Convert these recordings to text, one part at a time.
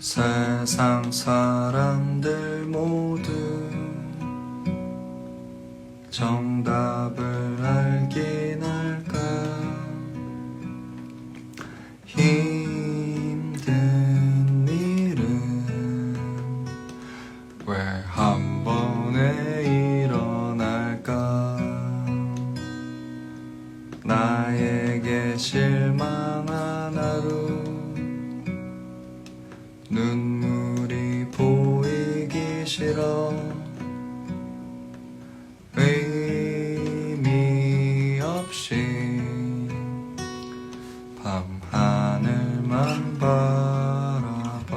세상 사람들 모두 정답을 알긴 할 눈물이 보이기 싫어. 의미 없이 밤 하늘만 바라봐.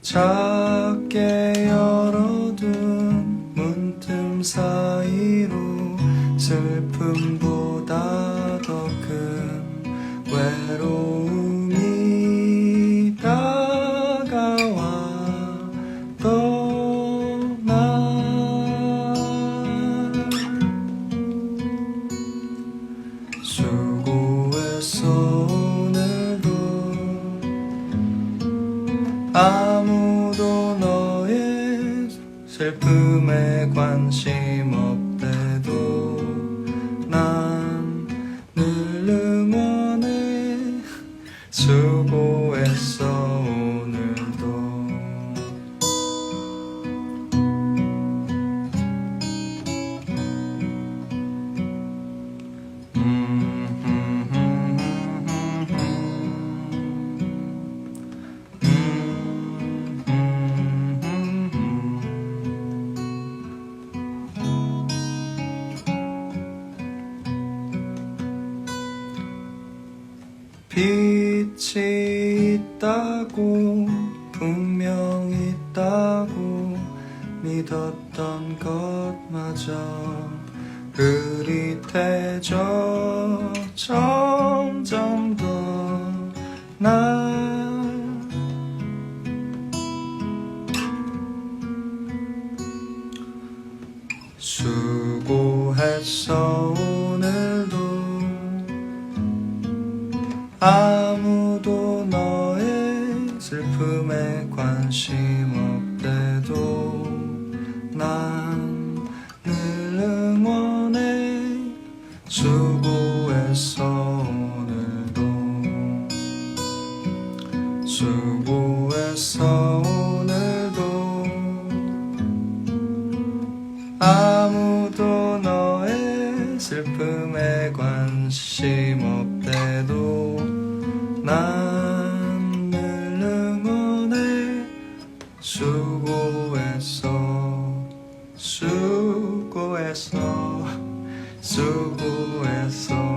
작게 열어둔 문틈 사이로 슬픔보 아무도 너의 슬픔에 관심 없대도 난 늘 응원해 수고했어 빛이 있다고 분명 있다고 믿었던 것마저 흐릿해져 점점 더나 수고했어 오늘도 아무도 너의 슬픔에 관심 없대도 난 늘 응원해 수고했어 오늘도. 수고했어 오늘도. 아무도 너의 슬픔에 관심 없 수고했어 수고했어